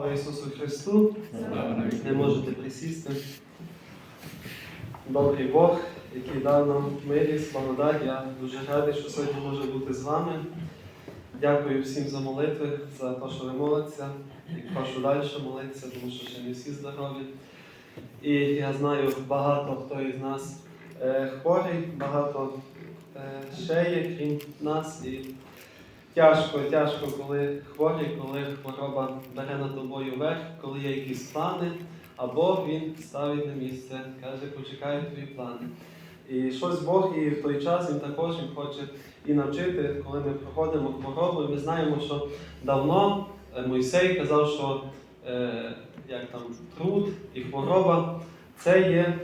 Слава Ісусу Христу! Не можете присісти. Добрий Бог, який дав нам милість, благодать. Я дуже радий, що сьогодні можу бути з вами. Дякую всім за молитви, за те, що ви молитеся, і прошу далі молитися, тому що ще не всі здорові. І я знаю, багато хто із нас е, хворий, багато е, ще є, крім нас. І Тяжко, тяжко, коли хворий, коли хвороба бере над тобою верх, коли є якісь плани, або він ставить на місце, каже, почекаю твої плани. І щось Бог і в той час він також він хоче і навчити, коли ми проходимо хворобу. Ми знаємо, що давно е, Мойсей казав, що е, як там труд і хвороба це є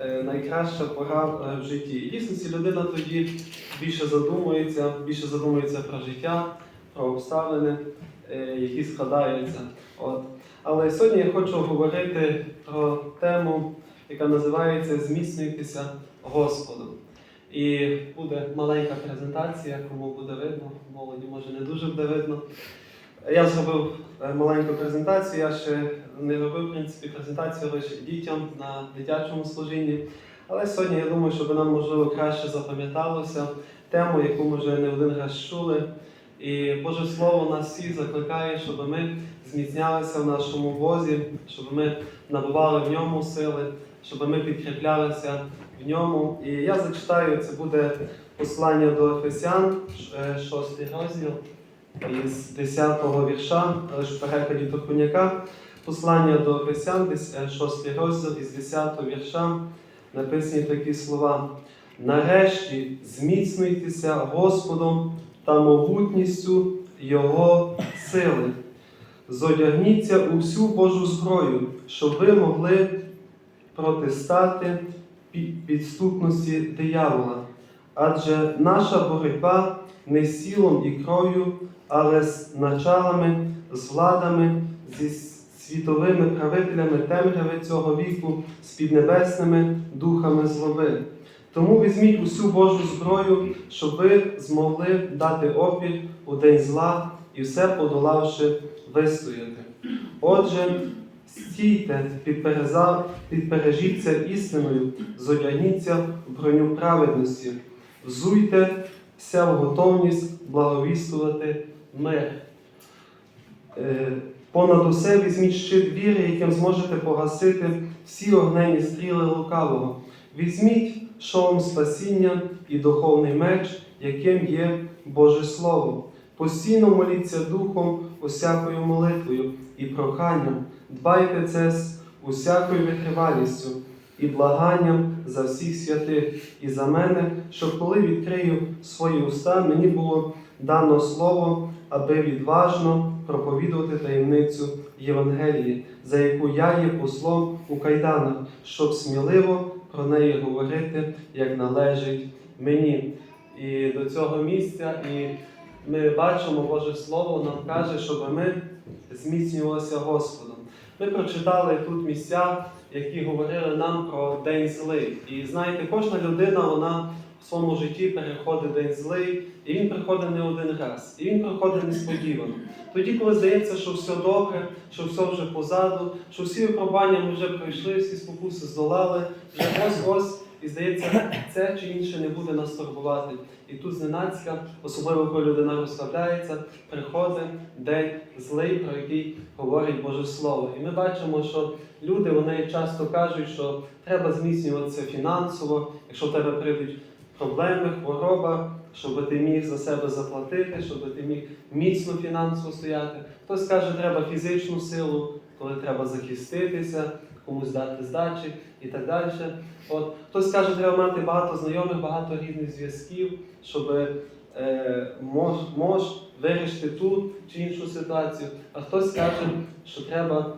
е, найкраща пора е, в житті. І дійсно людина тоді більше задумується, більше задумується про життя, про обставини, е, які складаються. От. Але сьогодні я хочу говорити про тему, яка називається Зміцнюйтеся Господом. І буде маленька презентація, кому буде видно, молоді може не дуже буде видно. Я зробив е, маленьку презентацію, я ще не робив в принципі, презентацію лише дітям на дитячому служінні. Але сьогодні я думаю, щоб нам можливо краще запам'яталося тему, яку ми вже не один раз чули. І Боже Слово нас всіх закликає, щоб ми зміцнялися в нашому Бозі, щоб ми набували в ньому сили, щоб ми підкріплялися в ньому. І я зачитаю, це буде послання до Ефесян, 6 розділ із 10-го вірша, але ж в перекладі до Хуняка. Послання до Ефесян, 6 розділ із 10 вірша, написані такі слова. Нарешті зміцнюйтеся Господом та могутністю Його сили. Зодягніться у всю Божу зброю, щоб ви могли протистати підступності диявола. Адже наша боротьба не з сілом і кров'ю, але з началами, з владами, зі світовими правителями темряви цього віку, з піднебесними духами злоби. Тому візьміть усю Божу зброю, щоб ви змогли дати опір у день зла і все подолавши вистояти. Отже, стійте, підпережіться істиною, зодягніться в броню праведності, взуйтеся в готовність благовістувати мир. Е, Понад усе візьміть щит віри, яким зможете погасити всі огнені стріли лукавого. Візьміть шолом спасіння і духовний меч, яким є Боже Слово. Постійно моліться Духом усякою молитвою і проханням. Дбайте це з усякою витривалістю і благанням за всіх святих і за мене, щоб коли відкрию свої уста, мені було дано слово, аби відважно проповідувати таємницю Євангелії, за яку я є послом у кайданах, щоб сміливо про неї говорити, як належить мені. І до цього місця, і ми бачимо Боже Слово, нам каже, щоб ми зміцнювалися Господом. Ми прочитали тут місця, які говорили нам про день злий. І знаєте, кожна людина вона в своєму житті переходить день злий, і він приходить не один раз, і він приходить несподівано. Тоді, коли здається, що все добре, що все вже позаду, що всі випробування ми вже пройшли, всі спокуси здолали, вже ось-ось, і здається, це чи інше не буде нас турбувати. І тут зненацька, особливо коли людина розслабляється, приходить день злий, про який говорить Боже Слово. І ми бачимо, що люди вони часто кажуть, що треба зміцнюватися фінансово, якщо в тебе прийдуть проблеми, хвороба, щоб ти міг за себе заплатити, щоб ти міг міцно фінансово стояти. Хтось каже, треба фізичну силу, коли треба захиститися, комусь дати здачі і так далі. От хтось каже, треба мати багато знайомих, багато різних зв'язків, щоб е, мож, мож вирішити ту чи іншу ситуацію. А хтось каже, що треба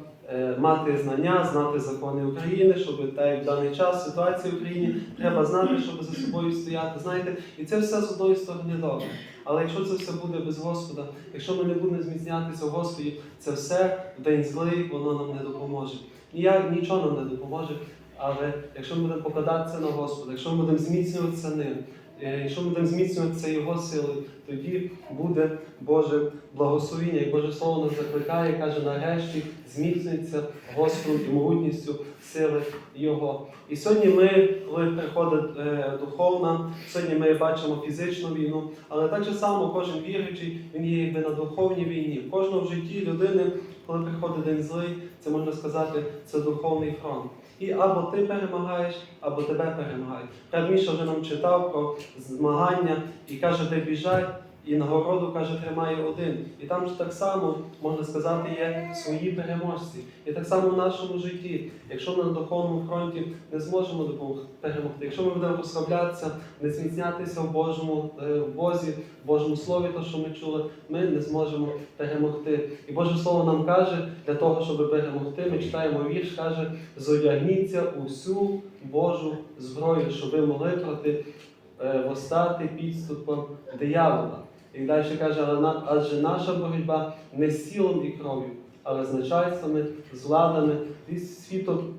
мати знання, знати закони України, щоб та як в даний час ситуація в Україні треба знати, щоб за собою стояти. Знаєте, і це все з одної сторони добре. Але якщо це все буде без Господа, якщо ми не будемо зміцнятися в Господі, це все в день злий, воно нам не допоможе. Ніяк нічого нам не допоможе. Але якщо ми будемо покладатися на Господа, якщо ми будемо зміцнюватися ним, Е, Якщо ми будемо зміцнюватися Його силою, тоді буде Боже благословіння. І Боже Слово нас закликає, каже, нарешті зміцнюється Господом і могутністю сили Його. І сьогодні ми, коли приходить е, духовна, сьогодні ми бачимо фізичну війну, але так же само кожен віруючий, він є якби на духовній війні. В кожного в житті людини, коли приходить день злий, це можна сказати, це духовний фронт. І або ти перемагаєш, або тебе перемагають. Та Міша вже нам читав про змагання і каже, де біжать, і нагороду каже, тримає один. І там ж так само, можна сказати, є свої переможці. І так само в нашому житті. Якщо ми на духовному фронті не зможемо перемогти, якщо ми будемо розслаблятися, не зміцнятися в Божому е, в Бозі, в Божому Слові, то що ми чули, ми не зможемо перемогти. І Боже Слово нам каже, для того, щоб перемогти, ми читаємо вірш, каже, зодягніться усю Божу зброю, щоб ви могли проти е, восстати підступом диявола. І далі каже, але адже наша боротьба не з тілом і кров'ю, але з начальствами, з владами, і світом,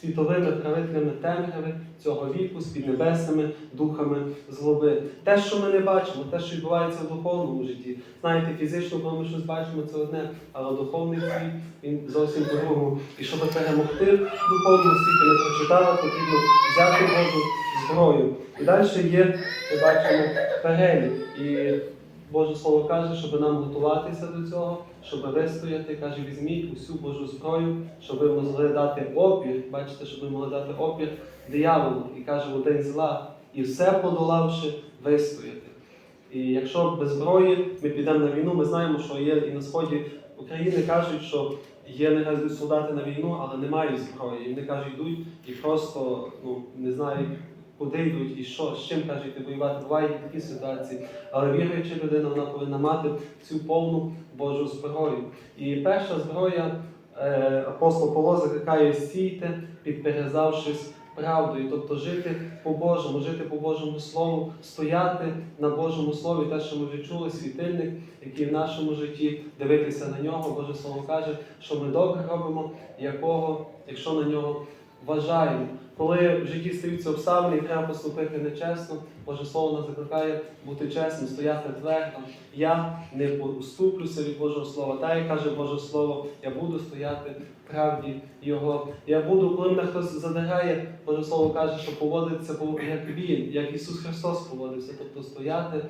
світовими правителями темряви цього віку, з піднебесними духами злоби. Те, що ми не бачимо, те, що відбувається в духовному житті. Знаєте, фізично, коли ми щось бачимо, це одне, але духовний світ він зовсім по-другому. І щоб перемогти в духовному світі, ми прочитали, потрібно взяти Божу зброю. І далі є, ми бачимо, перелік. І Боже Слово каже, щоб нам готуватися до цього, щоб вистояти, каже, візьміть усю Божу зброю, щоб ви могли дати опір, бачите, щоб ви могли дати опір дияволу. І каже, день зла, і все подолавши, вистояти. І якщо без зброї ми підемо на війну, ми знаємо, що є і на сході України кажуть, що є нехай йдуть солдати на війну, але не мають зброї. І вони кажуть, йдуть і просто ну, не знають, куди йдуть і що, з чим кажуть йти воювати. Бувають такі ситуації. Але віруюча людина вона повинна мати цю повну Божу зброю. І перша зброя е, апостол Павло закликає стійте, підперезавшись правдою, тобто жити по Божому, жити по Божому Слову, стояти на Божому Слові, те, що ми вже чули, світильник, який в нашому житті, дивитися на нього. Боже Слово каже, що ми добре робимо, якого, якщо на нього вважаємо. Коли в житті стаються обставини треба поступити нечесно, Боже Слово нас закликає бути чесним, стояти твердо. Я не поступлюся від Божого Слова. Та як каже Боже Слово, я буду стояти правді Його. Я буду, коли мене хтось задирає, Боже Слово каже, що поводиться як Він, як Ісус Христос поводився, тобто стояти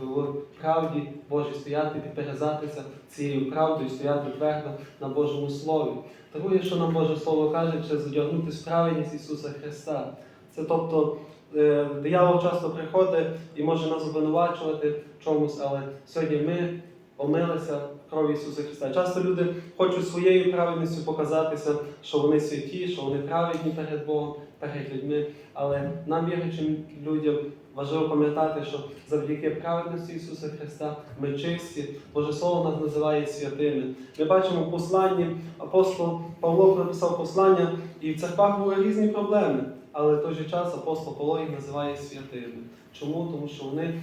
в правді Божій, стояти, підперезатися цією правдою, стояти твердо на Божому Слові. Друге, що нам Боже Слово каже, це задягнути справедність Ісуса Христа. Це тобто е, диявол часто приходить і може нас обвинувачувати чомусь, але сьогодні ми омилися крові Ісуса Христа. Часто люди хочуть своєю праведністю показатися, що вони святі, що вони праведні перед Богом, перед людьми. Але нам, віруючим людям, важливо пам'ятати, що завдяки праведності Ісуса Христа ми чисті. Боже Слово нас називає святими. Ми бачимо посланні, апостол Павло написав послання, і в церквах були різні проблеми. Але в той же час апостол Павло їх називає святими. Чому? Тому що вони,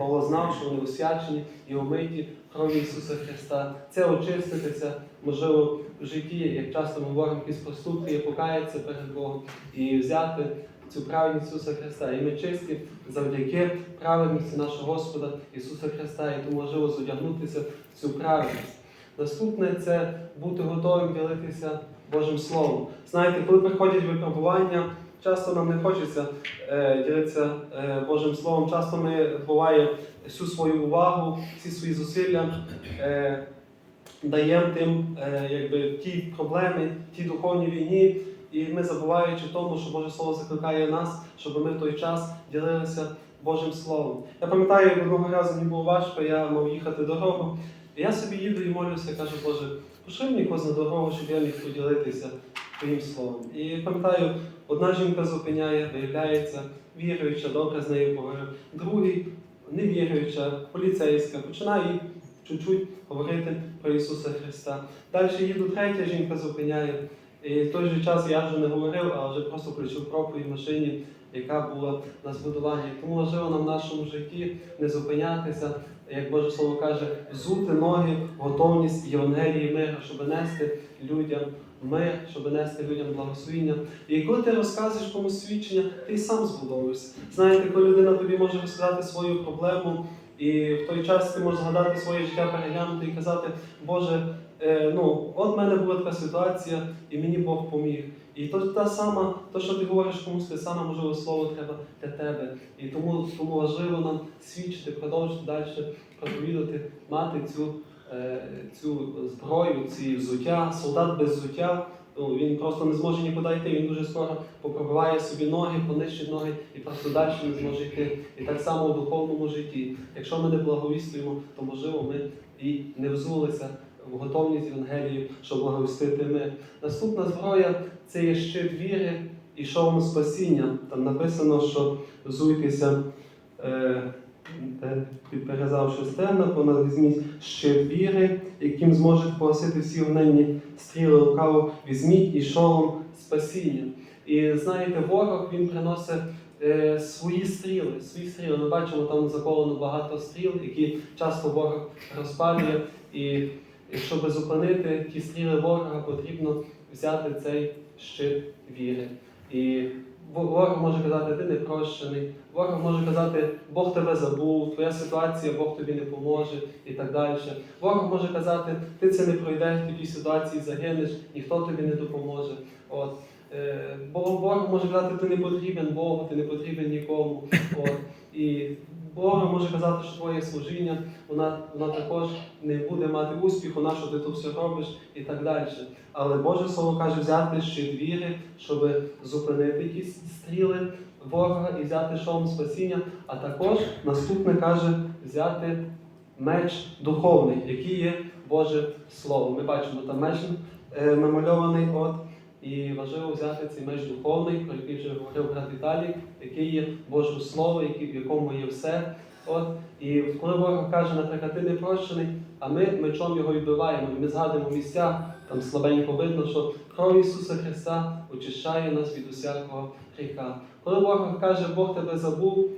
Павло знав, що вони освячені і омиті в крові Ісуса Христа. Це очиститися, можливо, в житті, як часто ми говоримо якісь і покаятися перед Богом і взяти цю праведність Ісуса Христа. І ми чисті завдяки праведності нашого Господа Ісуса Христа, і тому можливо зодягнутися в цю праведність. Наступне це бути готовим ділитися Божим Словом. Знаєте, коли приходять випробування, часто нам не хочеться е, ділитися е, Божим Словом. Часто ми буває всю свою увагу, всі свої зусилля е, даємо тим, е, якби ті проблеми, ті духовні війні. І ми забуваючи тому, що Боже Слово закликає нас, щоб ми в той час ділилися Божим Словом. Я пам'ятаю, одного разу мені було важко, я мав їхати дорогу. І я собі їду і молюся, кажу, Боже, пошли мені якось на дорогу, щоб я міг поділитися Твоїм словом. І пам'ятаю, одна жінка зупиняє, виявляється, віруюча, добре з нею поговорив. Другий невіруюча, поліцейська, починає чуть-чуть говорити про Ісуса Христа. Далі їду третя жінка зупиняє. І в той же час я вже не говорив, а вже просто включив проповідь в машині, яка була на збудуванні. Тому важливо нам в нашому житті не зупинятися, як Боже Слово каже, взути ноги, готовність Євангелії мира, щоб нести людям мир, щоб нести людям благословіння. І коли ти розказуєш комусь свідчення, ти й сам збудовуєшся. Знаєте, коли людина тобі може розказати свою проблему, і в той час ти можеш згадати своє життя, переглянути і казати, Боже, е, ну, от в мене була така ситуація, і мені Бог поміг. І то та сама, то, що ти говориш комусь, те саме можливо слово треба для тебе. І тому, тому важливо нам свідчити, продовжити далі проповідати, мати цю, цю зброю, ці взуття. Солдат без взуття, ну, він просто не зможе нікуди йти, він дуже скоро попробиває собі ноги, понищить ноги і просто далі не зможе йти. І так само у духовному житті. Якщо ми не благовістуємо, то можливо ми і не взулися в готовність Євангелії, щоб благовістити ми. Наступна зброя це є щит віри і шолом спасіння. Там написано, що взуйтеся, е, підперезавши стегна, понад візьміть щит віри, яким зможете погасити всі гненні стріли лукаво, візьміть і шолом спасіння. І знаєте, ворог він приносить е, свої стріли, свої стріли. Ми бачимо, там заколено багато стріл, які часто ворог розпалює. І щоб зупинити ті стріли ворога, потрібно взяти цей щит віри. І ворог може казати, ти не прощений. Ворог може казати, Бог тебе забув, твоя ситуація, Бог тобі не поможе і так далі. Ворог може казати, ти це не пройдеш, в такій ситуації загинеш, ніхто тобі не допоможе. От. Е, Бо Бог може казати, ти не потрібен Богу, ти не потрібен нікому. Може казати, що твоє служіння, вона, вона також не буде мати успіху, на що ти тут все робиш і так далі. Але Боже Слово каже, взяти щит віри, щоб зупинити ті стріли ворога і взяти шолом спасіння, а також наступне каже взяти меч духовний, який є Боже Слово. Ми бачимо там меч е, намальований, от, і важливо взяти цей меч духовний, про який вже говорив брат Віталій, який є Боже Слово, в якому є все. От, і коли ворог каже, наприклад, ти не прощений, а ми мечом його відбиваємо, і ми згадуємо місця, там слабенько видно, що кров Ісуса Христа очищає нас від усякого гріха. Коли ворог каже, Бог тебе забув,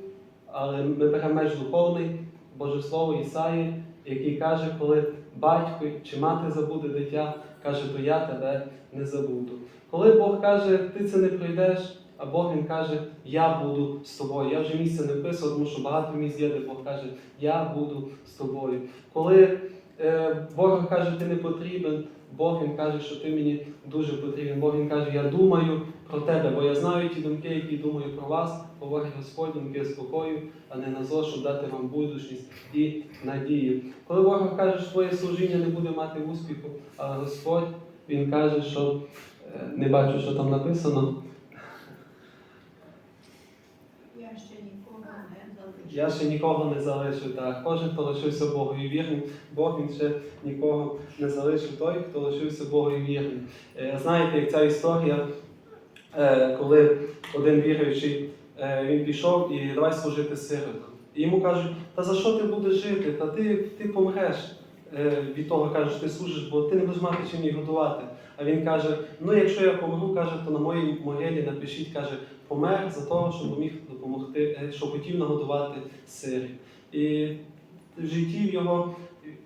але ми беремо меч духовний, Боже Слово Ісаї, який каже, коли батько чи мати забуде дитя, каже, то я тебе не забуду. Коли Бог каже, ти це не пройдеш, а Бог Він каже, я буду з тобою. Я вже місце не писав, тому що багато місць є, де Бог каже, я буду з тобою. Коли е, ворог каже, ти не потрібен, Бог Він каже, що ти мені дуже потрібен. Бог Він каже, я думаю про тебе, бо я знаю ті думки, які думаю про вас, говорить Господь, думки спокою, а не на зло, щоб дати вам будучність і надію. Коли ворог каже, що твоє служіння не буде мати успіху, а Господь Він каже, що е, не бачу, що там написано. Я ще нікого не залишу. Я ще нікого не залишив. Так, кожен, хто лишився Богу і вірним, Бог він ще нікого не залишив той, хто лишився Богу і вірним. Е, Знаєте, як ця історія, е, коли один віруючий е, він пішов і давай служити сиротам. І йому кажуть, та за що ти будеш жити? Та ти, ти помреш. Е, Від того кажуть, ти служиш, бо ти не будеш мати чим їх годувати. А він каже: ну якщо я помру, каже, то на моїй могилі напишіть, каже, помер за того, щоб міг допомогти, е, що хотів нагодувати сирі. І в житті його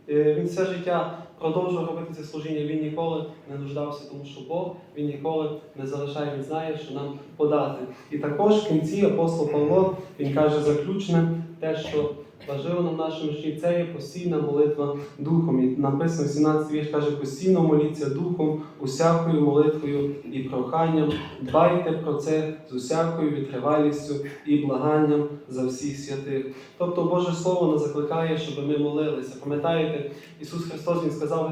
е, він все життя продовжував робити це служіння. Він ніколи не нуждався, тому що Бог він ніколи не залишає, він знає, що нам подати. І також в кінці апостол Павло він каже заключне те, що важливо нам нашому житті, це є постійна молитва духом. І написано 17 вірш каже, постійно моліться духом, усякою молитвою і проханням. Дбайте про це з усякою витривалістю і благанням за всіх святих. Тобто Боже Слово нас закликає, щоб ми молилися. Пам'ятаєте, Ісус Христос Він сказав в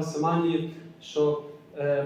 що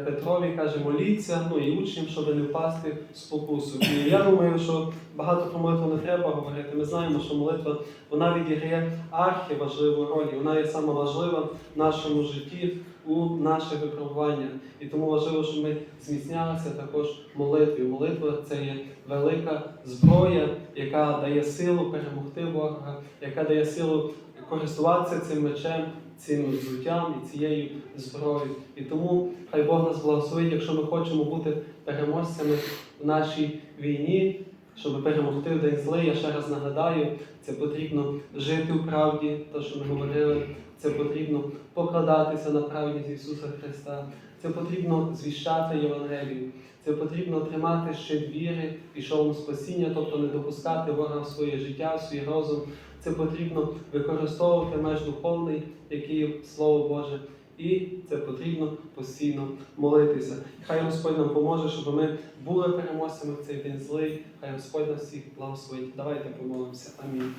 Петрові каже, моліться, ну і учням, щоб не впасти в спокусу. І я думаю, що багато про молитву не треба говорити. Ми знаємо, що молитва вона відіграє архіважливу роль, вона є саме важлива в нашому житті у наших випробуваннях. І тому важливо, щоб ми зміцнялися також молитвою. Молитва це є велика зброя, яка дає силу перемогти ворога, яка дає силу користуватися цим мечем, цим взуттям і цією зброєю. І тому хай Бог нас благословить, якщо ми хочемо бути переможцями в нашій війні, щоб перемогти день злий, я ще раз нагадаю, це потрібно жити у правді, те, що ми говорили, це потрібно покладатися на праведність Ісуса Христа, це потрібно звіщати Євангелію, це потрібно тримати щит віри і шолом спасіння, тобто не допускати ворога в своє життя, в свій розум. Це потрібно використовувати меж духовний, який Слово Боже. І це потрібно постійно молитися. Хай Господь нам поможе, щоб ми були переможцями в цей день злий. Хай Господь нас всіх благословить. Давайте помолимося. Амінь.